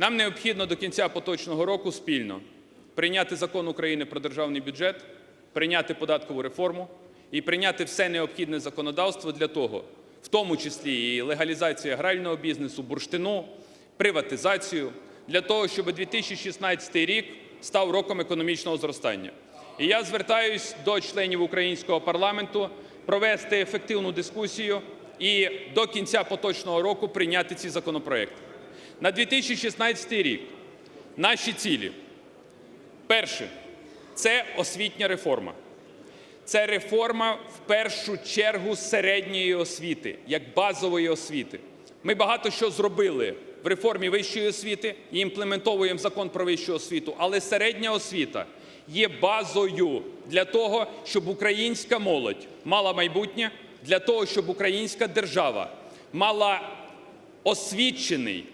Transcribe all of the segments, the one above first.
Нам необхідно до кінця поточного року спільно прийняти закон України про державний бюджет, прийняти податкову реформу і прийняти все необхідне законодавство для того, в тому числі і легалізацію грального бізнесу, бурштину, приватизацію, для того, щоб 2016 рік став роком економічного зростання. І я звертаюсь до членів українського парламенту провести ефективну дискусію і до кінця поточного року прийняти ці законопроекти. На 2016 рік наші цілі. Перше це освітня реформа. Це реформа в першу чергу середньої освіти, як базової освіти. Ми багато що зробили в реформі вищої освіти і імплементовуємо закон про вищу освіту, але середня освіта є базою для того, щоб українська молодь мала майбутнє, для того, щоб українська держава мала освічений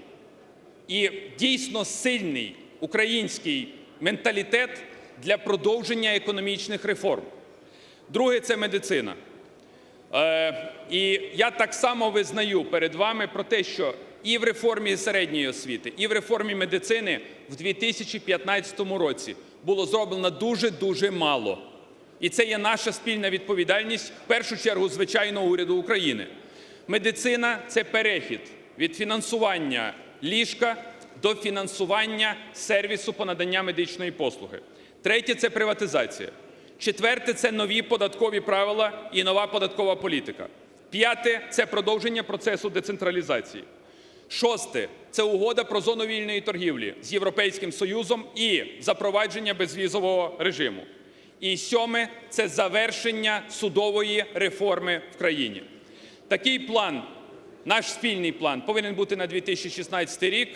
і дійсно сильний український менталітет для продовження економічних реформ. Друге це медицина. Е, і я так само визнаю перед вами про те, що і в реформі середньої освіти, і в реформі медицини в 2015 році було зроблено дуже-дуже мало. І це є наша спільна відповідальність, в першу чергу, звичайно, уряду України. Медицина це перехід від фінансування ліжка до фінансування сервісу по наданню медичної послуги. Третє це приватизація. Четверте це нові податкові правила і нова податкова політика. П'яте це продовження процесу децентралізації. Шосте це угода про зону вільної торгівлі з Європейським Союзом і запровадження безвізового режиму. І сьоме це завершення судової реформи в країні. Такий план, наш спільний план, повинен бути на 2016 рік.